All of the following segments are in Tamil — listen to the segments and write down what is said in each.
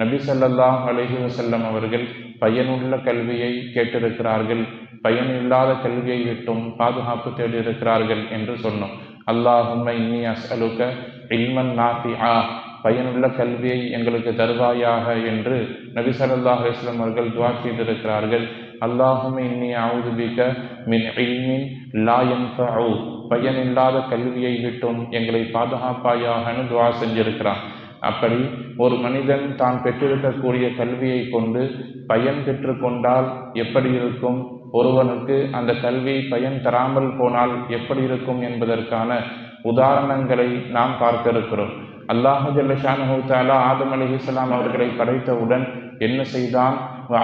நபி ஸல்லல்லாஹு அலஹி வசல்லம் அவர்கள் பயனுள்ள கல்வியை கேட்டிருக்கிறார்கள். பயனில்லாத கல்வியை விட்டும் பாதுகாப்பு தேடியிருக்கிறார்கள் என்று சொன்னோம். அல்லாஹும் இன்னி அஸ்அலுக இல்மன் ஆ பயனுள்ள கல்வியை எங்களுக்கு தருவாயாக என்று நபி சல்லாஹ் இஸ்லாம் அவர்கள் துவா செய்திருக்கிறார்கள். அல்லாஹும் இன்னி ஆவுதுபிக்க பிக மின் இல்மின் லாயன் பயனில்லாத கல்வியை விட்டும் எங்களை பாதுகாப்பாயாகனு துவா செஞ்சிருக்கிறான். அப்படி ஒரு மனிதன் தான் பெற்றிருக்கக்கூடிய கல்வியை கொண்டு பயன் பெற்றுக்கொண்டால் எப்படி இருக்கும்? ஒருவனுக்கு அந்த கல்வி பயன் தராமல் போனால் எப்படி இருக்கும் என்பதற்கான உதாரணங்களை நாம் பார்க்க இருக்கிறோம் அல்லாஹு ஜல்லஷானு தாலா ஆதம் அவர்களை படைத்தவுடன் என்ன செய்தான்?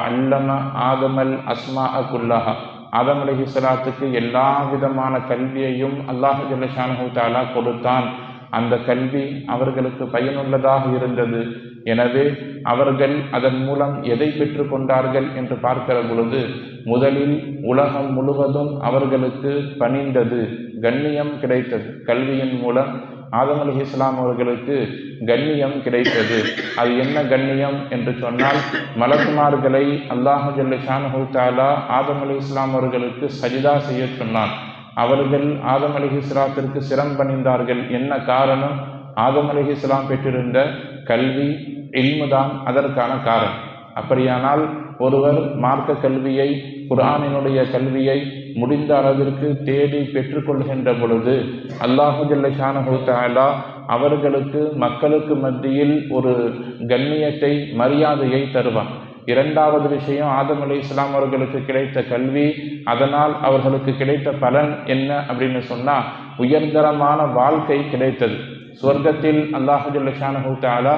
அல்லம ஆதமல் அஸ்மா குல்லாஹா. ஆதம் அலிஹிஸ்லாத்துக்கு எல்லா விதமான கல்வியையும் அல்லாஹு ஜல்லஷானு தாலா கொடுத்தான். அந்த கல்வி அவர்களுக்கு பயனுள்ளதாக இருந்தது. எனவே அவர்கள் அதன் மூலம் எதை பெற்று கொண்டார்கள் என்று பார்க்கிற பொழுது முதலில் உலகம் முழுவதும் அவர்களுக்கு பணிந்தது கண்ணியம் கிடைத்தது. கல்வியின் மூலம் ஆதம் அலி இஸ்லாம் அவர்களுக்கு கண்ணியம் கிடைத்தது. அது என்ன கண்ணியம் என்று சொன்னால் மலக்குமார்களை அல்லாஹு ஜல்ல ஷானஹு தாலா ஆதம் அலி இஸ்லாம் அவர்களுக்கு சஜிதா செய்ய சொன்னான். அவர்கள் ஆதம் அலி இஸ்லாத்திற்கு சிரம் பணிந்தார்கள். என்ன காரணம்? ஆதம் அலி இஸ்லாம் பெற்றிருந்த கல்வி இல்முதான் அதற்கான காரணம். அப்படியானால் ஒருவர் மார்க்க கல்வியை குரானினுடைய கல்வியை முடிந்த அளவிற்கு தேடி பெற்றுக்கொள்கின்ற பொழுது அல்லாஹு ஜல்லஷானஹு அவர்களுக்கு மக்களுக்கு மத்தியில் ஒரு கண்ணியத்தை மரியாதையை தருவான். இரண்டாவது விஷயம் ஆதம் அலி இஸ்லாம் அவர்களுக்கு கிடைத்த கல்வி அதனால் அவர்களுக்கு கிடைத்த பலன் என்ன அப்படின்னு சொன்னால் உயர்தரமான வாழ்க்கை கிடைத்தது. சொர்க்கத்தில் அல்லாஹு ஜல்லஷானஹு தாலா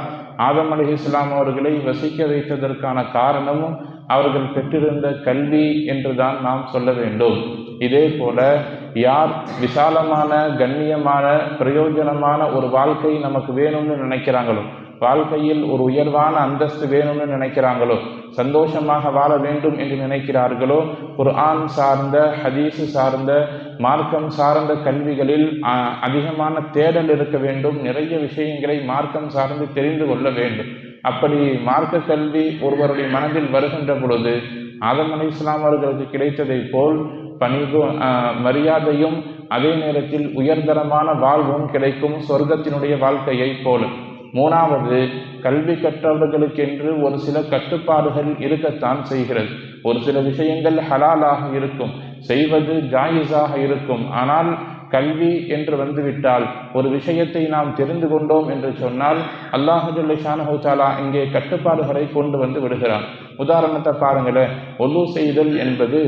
ஆதம் அலி இஸ்லாம் அவர்களை வசிக்க வைத்ததற்கான காரணமும் அவர்கள் பெற்றிருந்த கல்வி என்றுதான் நாம் சொல்ல வேண்டும். இதே போல யார் விசாலமான கண்ணியமான பிரயோஜனமான ஒரு வாழ்க்கை நமக்கு வேணும்னு நினைக்கிறாங்களோ வாழ்க்கையில் ஒரு உயர்வான அந்தஸ்து வேணும்னு நினைக்கிறாங்களோ சந்தோஷமாக வாழ வேண்டும் என்று நினைக்கிறார்களோ ஒரு ஆண் சார்ந்த ஹதீஸு சார்ந்த மார்க்கம் சார்ந்த கல்விகளில் அதிகமான தேடல் இருக்க வேண்டும் நிறைய விஷயங்களை மார்க்கம் சார்ந்து தெரிந்து கொள்ள வேண்டும். அப்படி மார்க்க கல்வி ஒருவருடைய மனதில் வருகின்ற பொழுது ஆதம் அலி இஸ்லாம் அவர்களுக்கு போல் பணிவு மரியாதையும் அதே நேரத்தில் உயர்தரமான வாழ்வும் கிடைக்கும் சொர்க்கத்தினுடைய வாழ்க்கையைப் போல. மூணாவது கல்வி கற்றவர்களுக்கென்று ஒரு சில கட்டுப்பாடுகள் இருக்கத்தான் செய்கிறது. ஒரு சில விஷயங்கள் ஹலாலாக இருக்கும் செய்வது ஜாயிஸாக இருக்கும். ஆனால் கல்வி என்று வந்துவிட்டால் ஒரு விஷயத்தை நாம் தெரிந்து கொண்டோம் என்று சொன்னால் அல்லாஹுல்லை ஷானஹூத்தாலா இங்கே கட்டுப்பாடுகளை கொண்டு வந்து விடுகிறான். உதாரணத்தை பாருங்களேன். ஒலு செய்தல் என்பது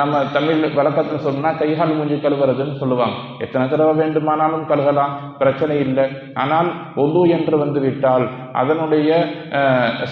நம்ம தமிழ் வழக்கத்தில் சொன்னால் கைகால் மூஞ்சி கழுவுறதுன்னு சொல்லுவாங்க. எத்தனை தடவை வேண்டுமானாலும் கழுகலாம் பிரச்சனை இல்லை. ஆனால் ஒலு என்று வந்துவிட்டால் அதனுடைய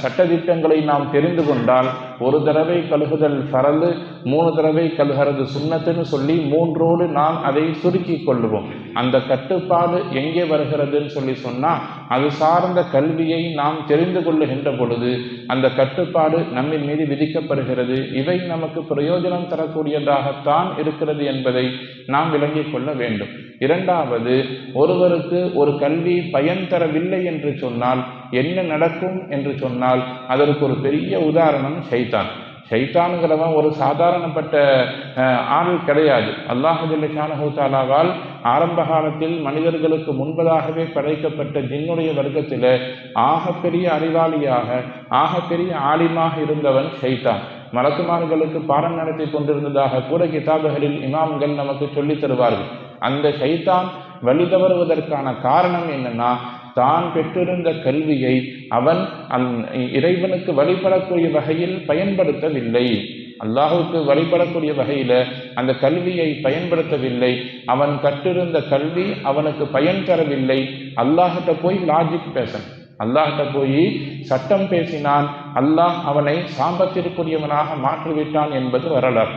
சட்டதிட்டங்களை நாம் தெரிந்து கொண்டால் ஒரு தடவை கழுகுதல் பரது மூணு தடவை கழுகிறது சுண்ணத்துன்னு சொல்லி மூன்றோடு நாம் அதை சுருக்கி கொள்ளுவோம். அந்த கட்டுப்பாடு எங்கே வருகிறதுன்னு சொல்லி சொன்னால் அது சார்ந்த கல்வியை நாம் தெரிந்து கொள்ளுகின்ற பொழுது அந்த கட்டுப்பாடு நம்மின் மீது விதிக்கப்படுகிறது. இவை நமக்கு பிரயோஜனம் தரக்கூடியதாகத்தான் இருக்கிறது என்பதை நாம் விளங்கிக் கொள்ள வேண்டும். இரண்டாவது ஒருவருக்கு ஒரு கல்வி பயன் தரவில்லை என்று சொன்னால் என்ன நடக்கும் என்று சொன்னால் அதற்கு ஒரு பெரிய உதாரணம் சைத்தான் ஷைத்தானுங்கிறவன் ஒரு சாதாரணப்பட்ட ஆள் கிடையாது. அல்லாஹுல்லானஹூ தாலாவால் ஆரம்ப காலத்தில் மனிதர்களுக்கு முன்பதாகவே படைக்கப்பட்ட ஜின்னுடைய வர்க்கத்தில் ஆகப்பெரிய அறிவாளியாக ஆகப்பெரிய ஆலிமாக இருந்தவன் சைத்தான் மலக்குமார்களுக்கு பாடம் நடத்தி கொண்டிருந்ததாக கூட கிதாபுகளில் இமாம்கள் நமக்கு சொல்லித் தருவார்கள். அந்த ஷைத்தான் வழி தவறுவதற்கான காரணம் என்னன்னா தான் பெற்றிருந்த கல்வியை அவன் அந் இறைவனுக்கு வழிபடக்கூடிய வகையில் பயன்படுத்தவில்லை. அல்லாஹுக்கு வழிபடக்கூடிய வகையில் அந்த கல்வியை பயன்படுத்தவில்லை. அவன் கற்றிருந்த கல்வி அவனுக்கு பயன் தரவில்லை. அல்லாஹிட்ட போய் லாஜிக் பேசணும். அல்லாஹிட்ட போய் சட்டம் பேசினான். அல்லாஹ் அவனை சாம்பத்திற்குரியவனாக மாற்றிவிட்டான் என்பது வரலாறு.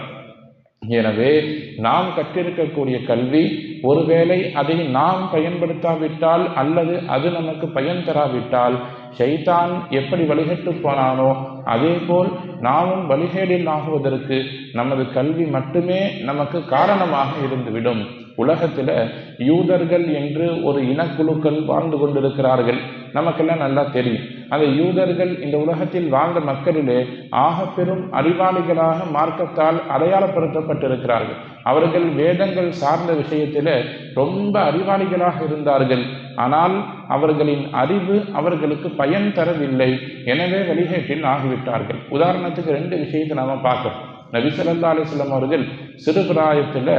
எனவே நாம் கற்றிருக்கக்கூடிய கல்வி ஒருவேளை அதை நாம் பயன்படுத்தாவிட்டால் அல்லது அது நமக்கு பயன் தராவிட்டால் ஷைத்தான் எப்படி வழிகட்டு போனானோ அதே போல் நாமும் வழிகேடில் ஆகுவதற்கு நமது கல்வி மட்டுமே நமக்கு காரணமாக இருந்துவிடும். உலகத்தில் யூதர்கள் என்று ஒரு இனக்குழுக்கள் வாழ்ந்து கொண்டிருக்கிறார்கள். நமக்கெல்லாம் நல்லா தெரியும். அந்த யூதர்கள் இந்த உலகத்தில் வாழ்ந்த மக்களிலே ஆக பெரும் அறிவாளிகளாக மார்க்கத்தால் அடையாளப்படுத்தப்பட்டிருக்கிறார்கள். அவர்கள் வேதங்கள் சார்ந்த விஷயத்தில் ரொம்ப அறிவாளிகளாக இருந்தார்கள். ஆனால் அவர்களின் அறிவு அவர்களுக்கு பயன் தரவில்லை. எனவே வழிகேட்டில் ஆகிவிட்டார்கள். உதாரணத்துக்கு ரெண்டு விஷயத்தை நாம் பார்க்கிறோம். நபி ஸல்லல்லாஹு அலிஸ்லாம் அவர்கள் சிறு பிராயத்தில்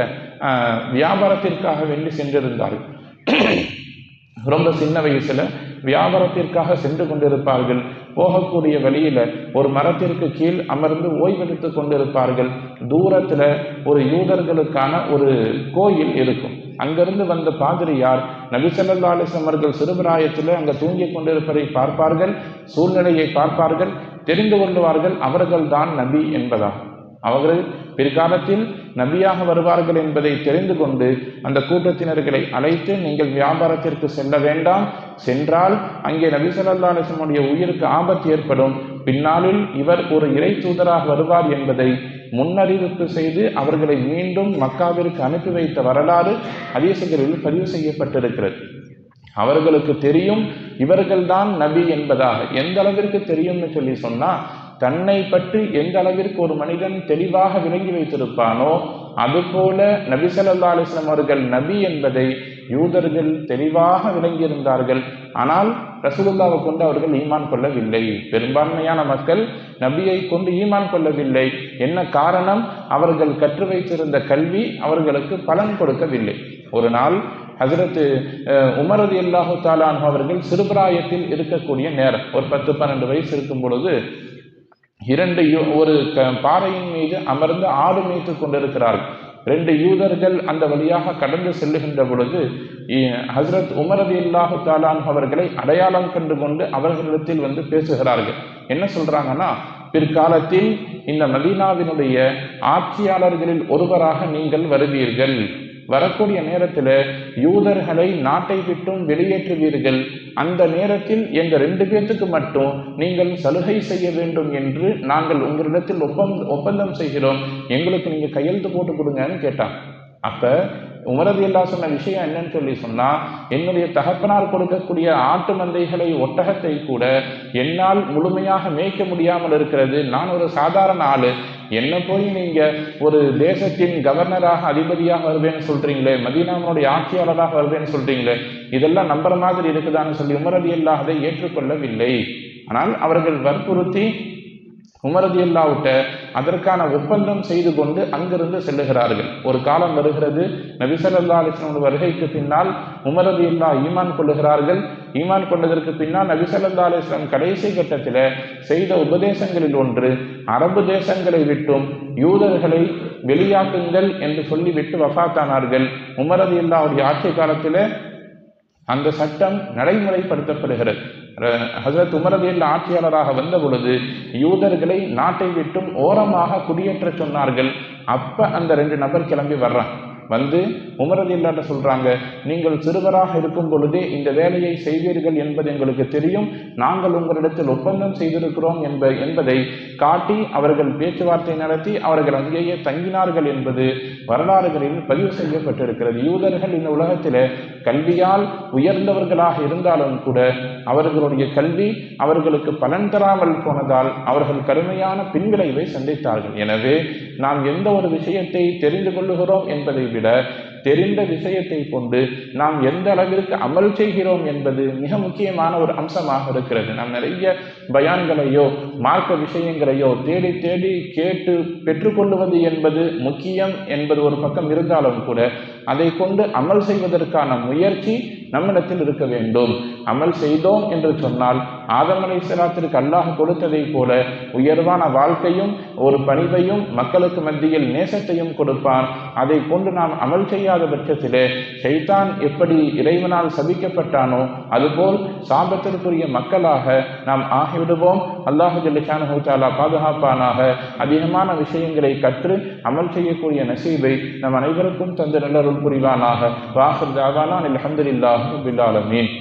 வியாபாரத்திற்காக வேண்டி சென்றிருந்தார்கள். ரொம்ப சின்ன வயசில் வியாபாரத்திற்காக சென்று கொண்டிருப்பார்கள். போகக்கூடிய வழியில் ஒரு மரத்திற்கு கீழ் அமர்ந்து ஓய்வெடுத்து கொண்டிருப்பார்கள். தூரத்தில் ஒரு யூதர்களுக்கான ஒரு கோயில் இருக்கும். அங்கிருந்து வந்த பாதிரியார் நபி ஸல்லல்லாஹு சிறுபிராயத்தில் அங்கே தூங்கிக் கொண்டிருப்பதை பார்ப்பார்கள் சூழ்நிலையை பார்ப்பார்கள் தெரிந்து கொள்வார்கள் அவர்கள்தான் நபி என்பதாகும் அவர்கள் பிற்காலத்தில் நபியாக வருவார்கள் என்பதை தெரிந்து கொண்டு அந்த கூட்டத்தினர்களை அழைத்து நீங்கள் வியாபாரத்திற்கு செல்ல வேண்டாம். சென்றால் அங்கே நபி சொல்லா அலிசமுடைய உயிருக்கு ஆபத்து ஏற்படும். பின்னாளில் இவர் ஒரு இறை தூதராக வருவார் என்பதை முன்னறிவிப்பு செய்து அவர்களை மீண்டும் மக்காவிற்கு அனுப்பி வைத்த வரலாறு ஹதீசுகளில் பதிவு செய்யப்பட்டிருக்கிறது. அவர்களுக்கு தெரியும் இவர்கள்தான் நபி என்பதாக. எந்த அளவிற்கு தெரியும்னு சொல்லி சொன்னா தன்னை பற்றி எந்த அளவிற்கு ஒரு மனிதன் தெளிவாக விளங்கி வைத்திருப்பானோ அதுபோல நபி அலிஸ்லாம் அவர்கள் நபி என்பதை யூதர்கள் தெளிவாக விளங்கியிருந்தார்கள். ஆனால் ரசூலுல்லாவை கொண்டு அவர்கள் ஈமான் கொள்ளவில்லை. பெரும்பான்மையான மக்கள் நபியை கொண்டு ஈமான் கொள்ளவில்லை. என்ன காரணம்? அவர்கள் கற்று வைத்திருந்த கல்வி அவர்களுக்கு பலன் கொடுக்கவில்லை. ஒரு நாள் ஹசரத்து உமரது எல்லாஹு தாலான் அவர்கள் சிறுபிராயத்தில் இருக்கக்கூடிய நேரம் ஒரு பத்து பன்னெண்டு வயசு இருக்கும் பொழுது இரண்டு யூ- ஒரு க- பாறையின் மீது அமர்ந்து ஆடு மேய்த்து கொண்டிருக்கிறார்கள். ரெண்டு யூதர்கள் அந்த வழியாக கடந்து செல்லுகின்ற பொழுது ஹசரத் ஹஸ்ரத் உமரது இல்லாஹு தாலான் அவர்களை அடையாளம் கண்டு கொண்டு அவர்களிடத்தில் வந்து பேசுகிறார்கள். என்ன சொல்றாங்கன்னா பிற்காலத்தில் இந்த மதீனாவினுடைய ஆட்சியாளர்களில் ஒருவராக நீங்கள் வருவீர்கள். வரக்கூடிய நேரத்தில் யூதர்களை நாட்டை விட்டும் வெளியேற்றுவீர்கள். அந்த நேரத்தில் எங்க ரெண்டு பேர்த்துக்கு மட்டும் நீங்கள் சலுகை செய்ய வேண்டும் என்று நாங்கள் உங்களிடத்தில் ஒப்பந்தம் ஒப்பந்தம் செய்கிறோம். எங்களுக்கு நீங்க கையெழுத்து போட்டு கொடுங்கன்னு கேட்டான். அப்ப உமரது இல்லா சொன்ன விஷயம் என்னன்னு சொல்லி சொன்னா என்னுடைய தகப்பனார் கொடுக்கக்கூடிய ஆட்டு மந்தைகளை ஒட்டகத்தை கூட என்னால் முழுமையாக மேய்க்க முடியாமல் இருக்கிறது. நான் ஒரு சாதாரண ஆளு. என்ன போய் நீங்க ஒரு தேசத்தின் கவர்னராக அதிபதியாக வருவேன்னு சொல்றீங்களே மதீனாவினுடைய ஆட்சியாளராக வருவேன்னு சொல்றீங்களே இதெல்லாம் நம்புற மாதிரி இருக்குதான்னு சொல்லி உமரதி அதை ஏற்றுக்கொள்ளவில்லை. ஆனால் அவர்கள் வற்புறுத்தி உமரதியல்லாவுட்ட அதற்கான ஒப்பந்தம் செய்து கொண்டு அங்கிருந்து செல்லுகிறார்கள். ஒரு காலம் வருகிறது. நபிசல்லா அலிஸ்லமுடைய வருகைக்கு பின்னால் உமரதியல்லா ஈமான் கொள்ளுகிறார்கள். ஈமான் கொண்டதற்கு பின்னால் நபிசல்லா அலிஸ்லாம் கடைசி கட்டத்தில் செய்த உபதேசங்களில் ஒன்று அரபு தேசங்களை விட்டும் யூதர்களை வெளியாக்குங்கள் என்று சொல்லிவிட்டு வஃபாத்தானார்கள் உமரதியல்லாவுடைய ஆட்சி காலத்தில் அந்த சட்டம் நடைமுறைப்படுத்தப்படுகிறது. ஹசரத் உமரதியில் ஆட்சியாளராக வந்த பொழுது யூதர்களை நாட்டை விட்டும் ஓரமாக குடியேற்ற சொன்னார்கள். அப்ப அந்த ரெண்டு நபர் கிளம்பி வர்றான் வந்து உமரது இல்லாட்ட சொல்றாங்க நீங்கள் சிறுவராக இருக்கும் பொழுதே இந்த வேலையை செய்வீர்கள் என்பது எங்களுக்கு தெரியும். நாங்கள் உங்களிடத்தில் ஒப்பந்தம் செய்திருக்கிறோம் என்ப என்பதை காட்டி அவர்கள் பேச்சுவார்த்தை நடத்தி அவர்கள் அங்கேயே தங்கினார்கள் என்பது வரலாறுகளில் பதிவு செய்யப்பட்டிருக்கிறது. யூதர்கள் இந்த உலகத்தில் கல்வியால் உயர்ந்தவர்களாக இருந்தாலும் கூட அவர்களுடைய கல்வி அவர்களுக்கு பலன் தராமல் போனதால் அவர்கள் கடுமையான பின்விளைவை சந்தித்தார்கள். எனவே நாம் எந்த ஒரு விஷயத்தை தெரிந்து கொள்ளுகிறோம் என்பதை விட தெரிந்த விஷயத்தை கொண்டு நாம் எந்த அளவிற்கு அமல் செய்கிறோம் என்பது மிக முக்கியமான ஒரு அம்சமாக இருக்கிறது. நாம் நிறைய பயான்களையோ மார்க்க விஷயங்களையோ தேடி தேடி கேட்டு பெற்றுக்கொள்வது என்பது முக்கியம் என்பது ஒரு பக்கம் இருந்தாலும் கூட அதை கொண்டு அமல் செய்வதற்கான முயற்சி நம்மிடத்தில் இருக்க வேண்டும். அமல் செய்தோம் என்று சொன்னால் ஆதம் அலை சலாத்திற்கு அல்லாஹ் கொடுத்ததைப் போல உயர்வான வாழ்க்கையும் ஒரு பணிவையும் மக்களுக்கு மத்தியில் நேசத்தையும் கொடுப்பான். அதை கொண்டு நாம் அமல் செய்யாத பட்சத்திலே ஷைத்தான் எப்படி இறைவனால் சபிக்கப்பட்டானோ அதுபோல் சாபத்திற்குரிய மக்களாக நாம் ஆகிவிடுவோம். அல்லாஹு ஜல்லிஷானு தாலா பாதுகாப்பானாக. அதிகமான விஷயங்களை கற்று அமல் செய்யக்கூடிய நசீபை நம் அனைவருக்கும் தந்து நல்லருள் புரிவானாக. வாஹர் தாவானா அல்ஹம்துலில்லாஹி ரபில் ஆலமீன்.